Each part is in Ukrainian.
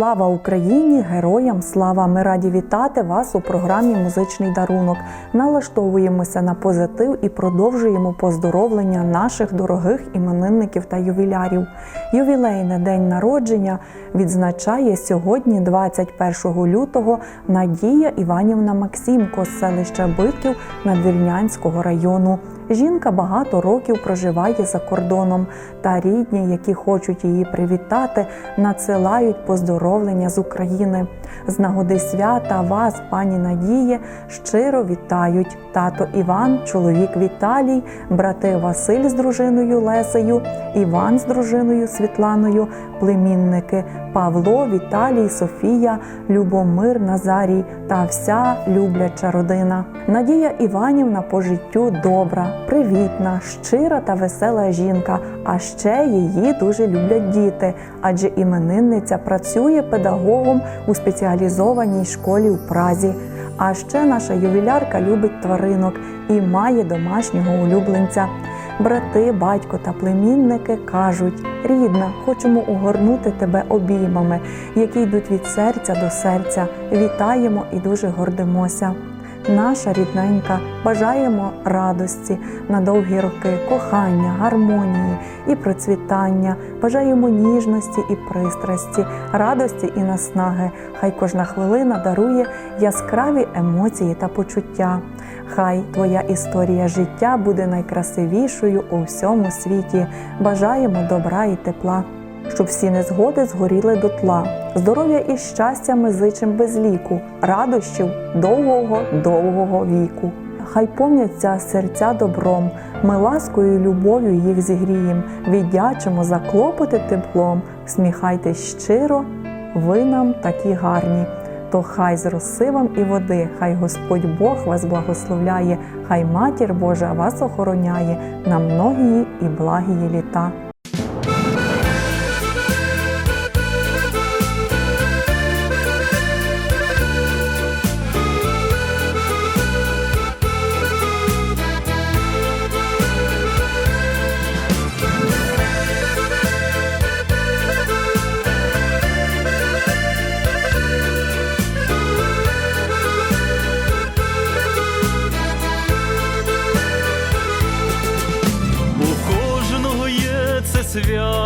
Слава Україні! Героям слава! Ми раді вітати вас у програмі Музичний дарунок. Налаштовуємося на позитив і продовжуємо поздоровлення наших дорогих іменинників та ювілярів. Ювілейний день народження відзначає сьогодні, 21 лютого, Надія Іванівна Максимко з селища Битків Надвірнянського району. Жінка багато років проживає за кордоном, та рідні, які хочуть її привітати, надсилають поздоровлення з України. З нагоди свята вас, пані Надіє, щиро вітають тато Іван, чоловік Віталій, брати Василь з дружиною Лесею, Іван з дружиною Світланою, племінники Павло, Віталій, Софія, Любомир, Назарій та вся любляча родина. Надія Іванівна по життю добра, привітна, щира та весела жінка. А ще її дуже люблять діти, адже іменинниця працює педагогом у спеціалізованій школі у Празі. А ще наша ювілярка любить тваринок і має домашнього улюбленця. Брати, батько та племінники кажуть: рідна, хочемо угорнути тебе обіймами, які йдуть від серця до серця. Вітаємо і дуже гордимося. Наша рідненька, бажаємо радості на довгі роки, кохання, гармонії і процвітання, бажаємо ніжності і пристрасті, радості і наснаги. Хай кожна хвилина дарує яскраві емоції та почуття. Хай твоя історія життя буде найкрасивішою у всьому світі. Бажаємо добра і тепла, щоб всі незгоди згоріли дотла. Здоров'я і щастя ми зичим без ліку, радощів довгого, довгого віку. Хай повняться серця добром, ми ласкою і любов'ю їх зігрієм, віддячимо за клопоти теплом, сміхайтесь щиро, ви нам такі гарні. То хай з роси і води, хай Господь Бог вас благословляє, хай матір Божа вас охороняє на многії і благії літа.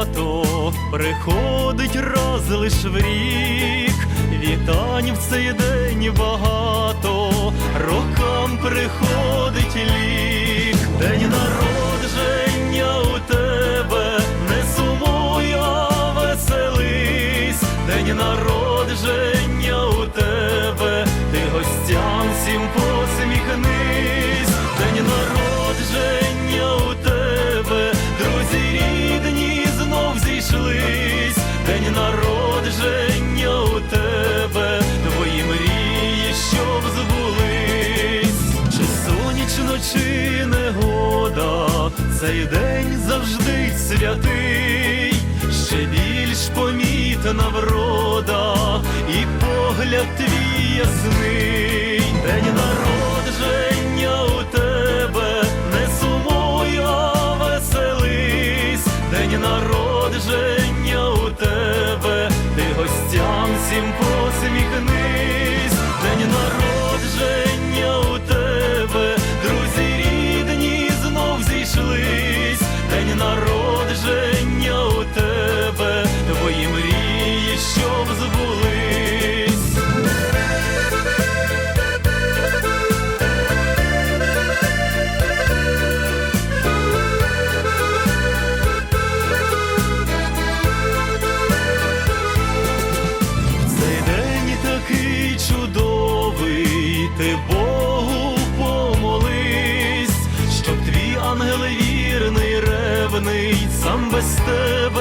Свято, приходить раз лиш в рік. Вітань в цей день багато, рокам приходить лік. День народження цей день завжди святий, ще більш помітна врода, і погляд твій ясний, fıstığı